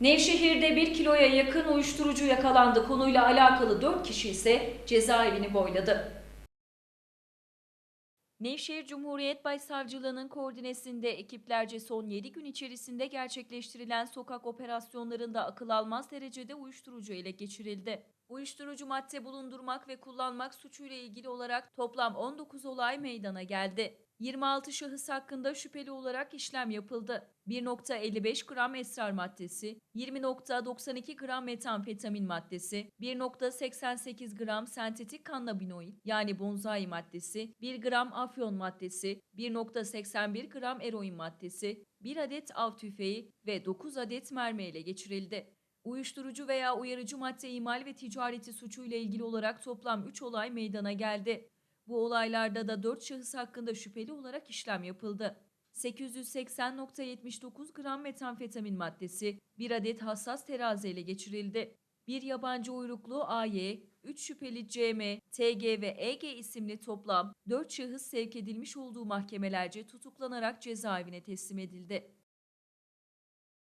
Nevşehir'de 1 kiloya yakın uyuşturucu yakalandı. Konuyla alakalı 4 kişi ise cezaevini boyladı. Nevşehir Cumhuriyet Başsavcılığı'nın koordinesinde ekiplerce son 7 gün içerisinde gerçekleştirilen sokak operasyonlarında akıl almaz derecede uyuşturucu ele geçirildi. Uyuşturucu madde bulundurmak ve kullanmak suçuyla ilgili olarak toplam 19 olay meydana geldi. 26 şahıs hakkında şüpheli olarak işlem yapıldı. 1.55 gram esrar maddesi, 20.92 gram metamfetamin maddesi, 1.88 gram sentetik kannabinoid yani bonzai maddesi, 1 gram afyon maddesi, 1.81 gram eroin maddesi, 1 adet av tüfeği ve 9 adet mermi ele geçirildi. Uyuşturucu veya uyarıcı madde imal ve ticareti suçuyla ilgili olarak toplam 3 olay meydana geldi. Bu olaylarda da 4 şahıs hakkında şüpheli olarak işlem yapıldı. 880.79 gram metamfetamin maddesi, 1 adet hassas terazi ele geçirildi. Bir yabancı uyruklu AY, 3 şüpheli CM, TG ve EG isimli toplam 4 şahıs sevk edilmiş olduğu mahkemelerce tutuklanarak cezaevine teslim edildi.